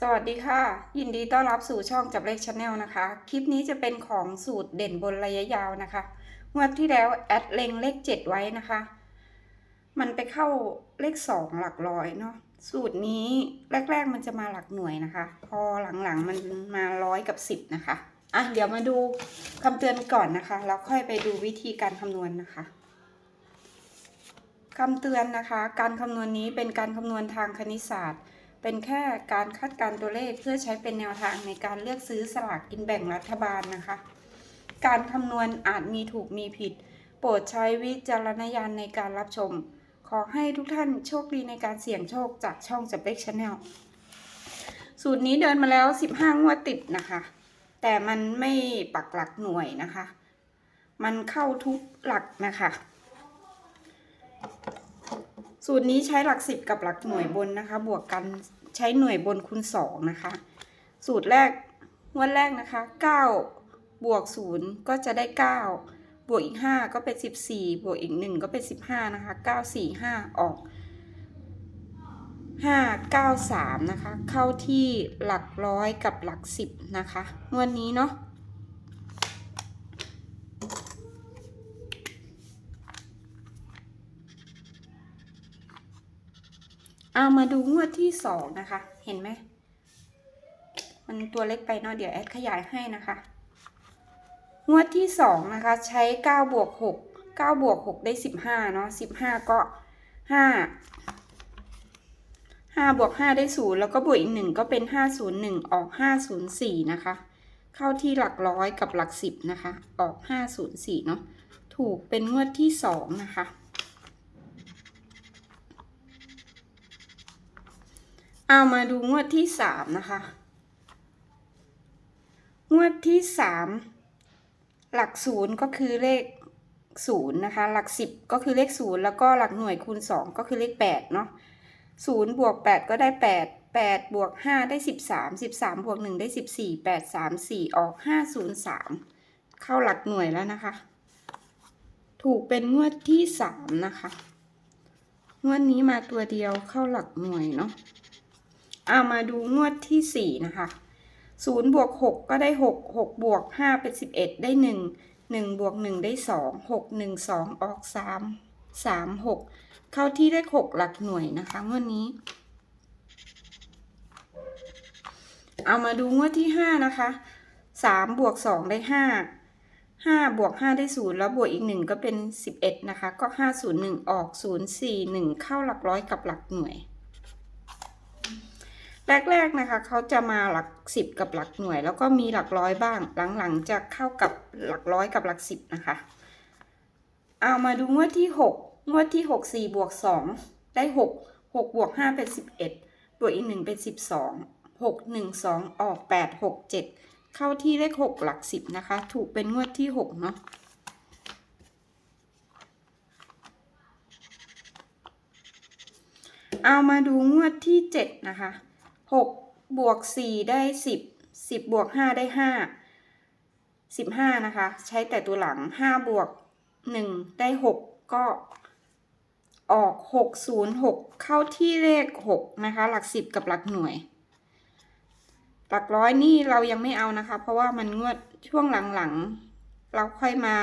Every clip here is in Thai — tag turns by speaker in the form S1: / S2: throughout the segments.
S1: สวัสดีค่ะ ยินดีต้อนรับสู่ช่องจับเลขชาแนลนะคะ คลิปนี้จะเป็นของสูตรเด่นบนระยะยาวนะคะงวดที่แล้วแอดเลงเลขเจ็ดไว้นะคะ มันไปเข้าเลขสองหลักร้อยเนาะสูตรนี้แรก ๆ มันจะมาหลักหน่วยนะคะ พอหลังๆมันมาร้อยกับสิบนะคะอะเดี๋ยวมาดูคำเตือนก่อนนะคะแล้วค่อยไปดูวิธีการคำนวณนะคะคำเตือนนะคะ การคำนวณนี้เป็นการคำนวณทางคณิตศาสตร์ เป็นแค่การคาดการตัวเลขเพื่อใช้เป็นแนวทางในการเลือกซื้อสลากกินแบ่งรัฐบาลนะคะ การคำนวณอาจมีถูกมีผิด โปรดใช้วิจารณญาณในการรับชม ขอให้ทุกท่านโชคดีในการเสี่ยงโชคจากช่องจับเลขชาแนลสูตรนี้เดินมาแล้ว 15 งวดติดนะคะ แต่มันไม่ปักหลักหน่วยนะคะ มันเข้าทุกหลักนะคะ สูตรนี้ใช้หลักสิบกับหลักหน่วยบนนะคะ บวกกันใช้หน่วยบนคูณสองนะคะ สูตรแรกงวดแรกนะคะเก้าบวกศูนย์ก็จะได้เก้าบวกอีกห้าก็เป็นสิบสี่บวกอีกหนึ่งก็เป็นสิบห้านะคะเก้าสี่ห้าออกห้าเก้าสามนะคะ เข้าที่หลักร้อยกับหลักสิบนะคะงวดนี้เนาะ เอามาดูงวดที่สองนะคะ เห็นไหม มันตัวเล็กไปเนาะเดี๋ยวแอดขยายให้นะคะ งวดที่สองนะคะ ใช้เก้าบวกหกเก้าบวกหกได้สิบห้าเนาะสิบห้าก็ห้าห้าบวกห้าได้ศูนย์แล้วก็บวกอีกหนึ่งก็เป็นห้าศูนย์หนึ่งออกห้าศูนย์สี่นะคะ เข้าที่หลักร้อยกับหลักสิบนะคะ ออกห้าศูนย์สี่เนาะถูกเป็นงวดที่สองนะคะ เอามาดูงวดที่สามนะคะ งวดที่สามหลักศูนย์ก็คือเลขศูนย์นะคะ หลักสิบก็คือเลขศูนย์แล้วก็หลักหน่วยคูณสองก็คือเลขแปดเนาะศูนย์บวกแปดก็ได้แปดแปดบวกห้าได้สิบสามสิบสามบวกหนึ่งได้สิบสี่แปดสามสี่ออกห้าศูนย์สามเข้าหลักหน่วยแล้วนะคะ ถูกเป็นงวดที่สามนะคะ งวดนี้มาตัวเดียวเข้าหลักหน่วยเนาะ เอามาดูงวดที่สี่นะคะศูนย์บวกหกก็ได้หกหกบวกห้าเป็นสิบเอ็ดได้หนึ่งหนึ่งบวกหนึ่งได้สองหกหนึ่งสองออกสามสามหกเข้าที่เลขหกหลักหน่วยนะคะงวดนี้ เอามาดูงวดที่ห้านะคะสามบวกสองได้ห้าห้าบวกห้าได้ศูนย์แล้วบวกอีกหนึ่งก็เป็นสิบเอ็ดนะคะ ก็ห้าศูนย์หนึ่งออกศูนย์สี่หนึ่งเข้าหลักร้อยกับหลักหน่วย แรกๆนะคะเขาจะมาหลักสิบกับหลักหน่วย แล้วก็มีหลักร้อยบ้าง หลังๆจะเข้ากับหลักร้อยกับหลักสิบนะคะ เอามาดูงวดที่หกงวดที่หกสี่บวกสองได้หกหกบวกห้าเป็นสิบเอ็ดบวกอีกหนึ่งเป็นสิบสองหกหนึ่งสองออกแปดหกเจ็ดเข้าที่เลขหกหลักสิบนะคะ ถูกเป็นงวดที่หกเนาะเอามาดูงวดที่เจ็ดนะคะ หกบวกสี่ได้สิบสิบบวกห้าได้ห้าสิบห้านะคะ ใช้แต่ตัวหลังห้าบวกหนึ่งได้หกก็ออกหกศูนย์หกเข้าที่เลขหกนะคะ หลักสิบกับหลักหน่วย หลักร้อยนี่เรายังไม่เอานะคะ เพราะว่ามันงวดช่วงหลังๆ เราค่อยมา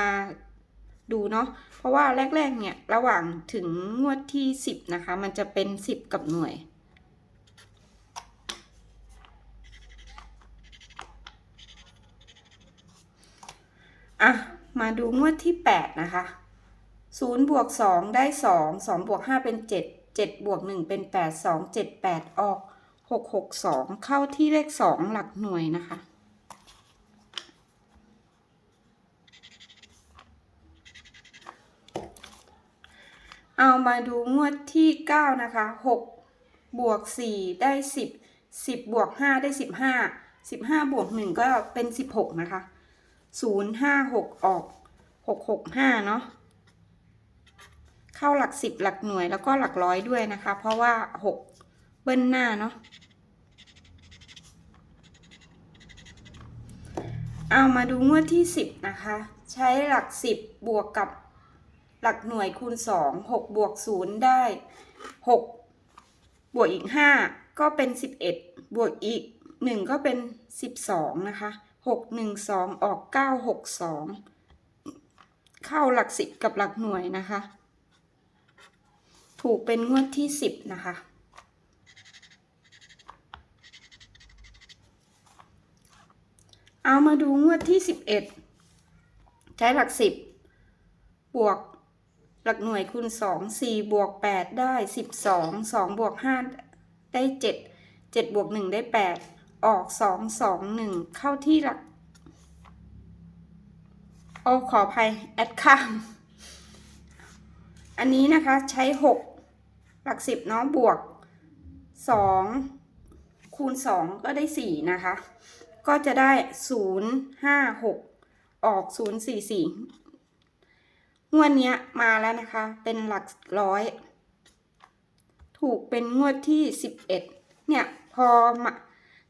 S1: ดูเนาะ เพราะว่าแรกๆ เนี่ย ระหว่างถึงงวดที่สิบนะคะ มันจะเป็นสิบกับหน่วย อะ มาดูงวดที่แปดนะคะศูนย์บวกสองได้สองสองบวกห้าเป็นเจ็ดเจ็ดบวกหนึ่งเป็นแปดสองเจ็ดแปดออกหกหกสองเข้าที่เลขสองหลักหน่วยนะคะเอามาดูงวดที่เก้านะคะหกบวกสี่ได้สิบสิบบวกห้าได้สิบห้าสิบห้าบวกหนึ่งก็เป็นสิบหกนะคะ ศูนย์ห้าหกออกหกหกห้าเนาะเข้าหลักสิบหลักหน่วยแล้วก็หลักร้อยด้วยนะคะ เพราะว่าหกเบิ้ลหน้าเนาะเอามาดูงวดที่สิบนะคะ ใช้หลักสิบบวกกับหลักหน่วยคูณสองหกบวกศูนย์ได้หกบวกอีกห้าก็เป็นสิบเอ็ดบวกอีกหนึ่งก็เป็นสิบสองนะคะ หกหนึ่งสองออกเก้าหกสองเข้าหลักสิบกับหลักหน่วยนะคะ ถูกเป็นงวดที่สิบนะคะ เอามาดูงวดที่สิบเอ็ดใช้หลักสิบบวกหลักหน่วยคูณสองสี่บวกแปดได้สิบสองสองบวกห้าได้เจ็ดเจ็ดบวกหนึ่งได้แปด ออกสองสองหนึ่งเข้าที่หลัก โอ้ขออภัยแอดข้ามอันนี้นะคะใช้หกหลักสิบเนาะบวกสองคูณสองก็ได้สี่นะคะ ก็จะได้ศูนย์ห้าหกออกศูนย์สี่สี่งวดเนี้ยมาแล้วนะคะ เป็นหลักร้อย ถูกเป็นงวดที่สิบเอ็ดเนี่ย พอมา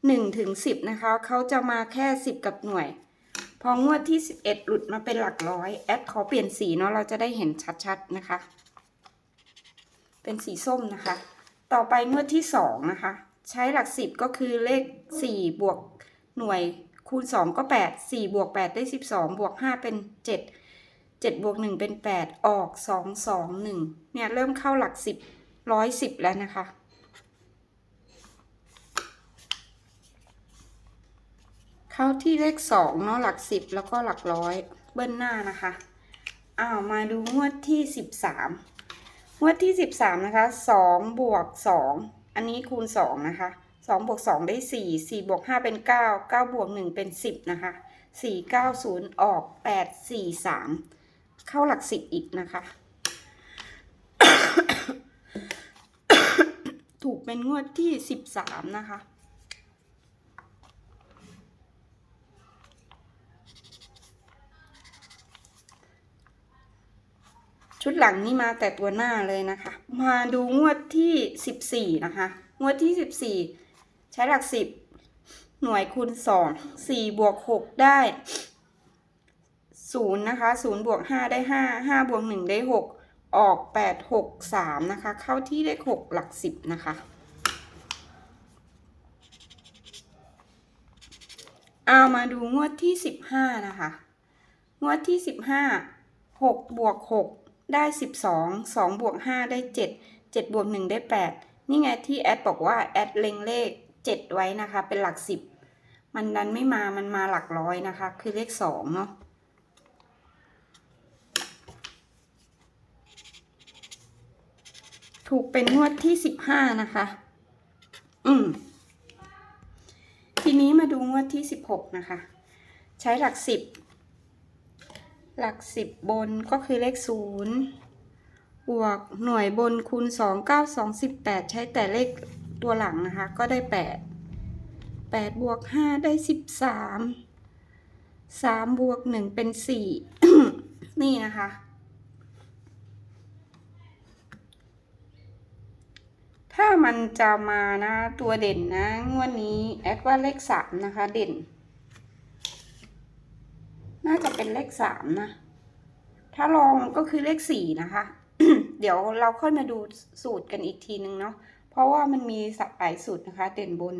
S1: หนึ่งถึงสิบนะคะ เขาจะมาแค่สิบกับหน่วย พองวดที่สิบเอ็ดหลุดมาเป็นหลักร้อย แอดขอเปลี่ยนสีเนาะ เราจะได้เห็นชัดๆนะคะ เป็นสีส้มนะคะ ต่อไปงวดที่สองนะคะ ใช้หลักสิบก็คือเลขสี่บวกหน่วยคูณสองก็แปดสี่บวกแปดได้สิบสองบวกห้าเป็นเจ็ดเจ็ดบวกหนึ่งเป็นแปดออกสองสองหนึ่งเนี่ย เริ่มเข้าหลักสิบร้อยสิบแล้วนะคะ เข้าที่เลขสองเนาะหลักสิบแล้วก็หลักร้อยเบิ้ลหน้านะคะอ้าวมาดูงวดที่สิบสามงวดที่สิบสามนะคะสองบวกสองอันนี้คูณสองนะคะสองบวกสองได้สี่สี่บวกห้าเป็นเก้าเก้าบวกหนึ่งเป็นสิบนะคะสี่เก้าศูนย์ออกแปดสี่สามเข้าหลักสิบอีกนะคะ ถูกเป็นงวดที่สิบสามนะคะ ชุดหลังนี่มาแต่ตัวหน้าเลยนะคะ มาดูงวดที่สิบสี่นะคะ งวดที่สิบสี่ใช้หลักสิบหน่วยคูณสองสี่บวกหกได้ศูนย์นะคะศูนย์บวกห้าได้ห้าห้าบวกหนึ่งได้หกออกแปดหกสามนะคะ เข้าที่เลขหกหลักสิบนะคะ เอามาดูงวดที่สิบห้านะคะ งวดที่สิบห้าหกบวกหก ได้สิบสองสองบวกห้าได้เจ็ดเจ็ดบวกหนึ่งได้แปดนี่ไงที่แอดบอกว่าแอดเล็งเลขเจ็ดไว้นะคะ เป็นหลักสิบมันดันไม่มามันมาหลักร้อยนะคะ คือเลขสองเนาะถูกเป็นงวดที่สิบห้านะคะ อืมทีนี้มาดูงวดที่สิบหกนะคะ ใช้หลักสิบ หลักสิบบนก็คือเลขศูนย์บวกหน่วยบนคูณสองเก้าสองสิบแปดใช้แต่เลขตัวหลังนะคะ ก็ได้แปดแปดบวกห้าได้สิบสามสามบวกหนึ่งเป็นสี่นี่นะคะ ถ้ามันจะมานะตัวเด่นนะงวดนนี้แอดว่าเลขสามนะคะเด่น น่าจะเป็นเลขสามนะ ถ้าลองก็คือเลขสี่นะคะ เดี๋ยวเราค่อยมาดูสูตรกันอีกทีนึงเนาะ เพราะว่ามันมีสับหลายสูตรนะคะ เด่นบน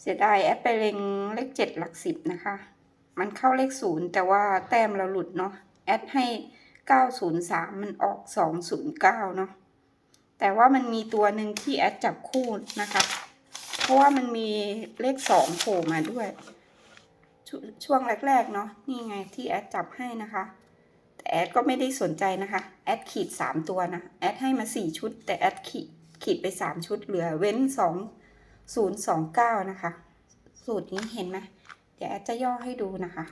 S1: เสียดายแอดไปเล็งเลขเจ็ดหลักสิบนะคะ มันเข้าเลขศูนย์แต่ว่าแต้มเราหลุดเนาะ แอดให้เก้าศูนย์สามมันออกสองศูนย์เก้าเนาะ แต่ว่ามันมีตัวหนึ่งที่แอดจับคู่นะคะ เพราะว่ามันมีเลขสองโผล่มาด้วย ชช่วงแรกๆเนาะนี่ไงที่แอดจับให้นะคะ แต่แอดก็ไม่ได้สนใจนะคะแอดขีดสามตัวนะแอดให้มาสี่ชุด แต่แอดขีดขีดไปสามชุดเหลือเว้นสองศูนย์สองเก้านะคะ สูตรนี้เห็นไหมเดี๋ยวแอดจะย่อให้ดูนะคะ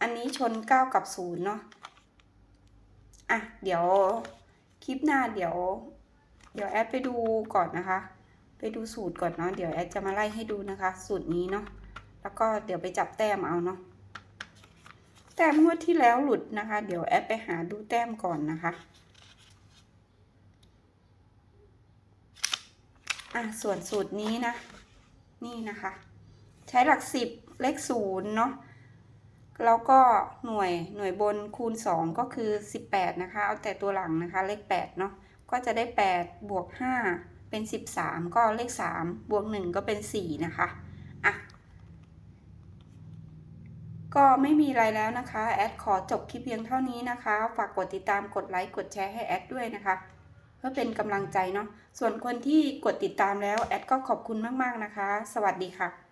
S1: อันนี้ชนเก้ากับศูนย์เนาะอะเดี๋ยวคลิปหน้าเดี๋ยว เดี๋ยวแอดไปดูก่อนนะคะ ไปดูสูตรก่อนเนาะเดี๋ยวแอดจะมาไล่ให้ดูนะคะ สูตรนี้เนาะ แล้วก็เดี๋ยวไปจับแต้มเอาเนาะแต้มงวดที่แล้วหลุดนะคะ เดี๋ยวแอดไปหาดูแต้มก่อนนะคะอะส่วนสูตรนี้นะ นี่นะคะ ใช้หลักสิบเลขศูนย์เนาะแล้วก็หน่วยหน่วยบนคูณสองก็คือสิบแปดนะคะ เอาแต่ตัวหลังนะคะ เลขแปดเนาะก็จะได้ 8 บวก 5 เป็น 13 ก็เลข 3 บวก 1 ก็เป็น 4 นะคะ ก็ไม่มีอะไรแล้วนะคะ แอดขอจบคลิปเพียงเท่านี้นะคะ ฝากกดติดตามกดไลค์กดแชร์ให้แอดด้วยนะคะ เพื่อเป็นกำลังใจเนาะส่วนคนที่กดติดตามแล้วแอดก็ขอบคุณมากๆนะคะ สวัสดีค่ะ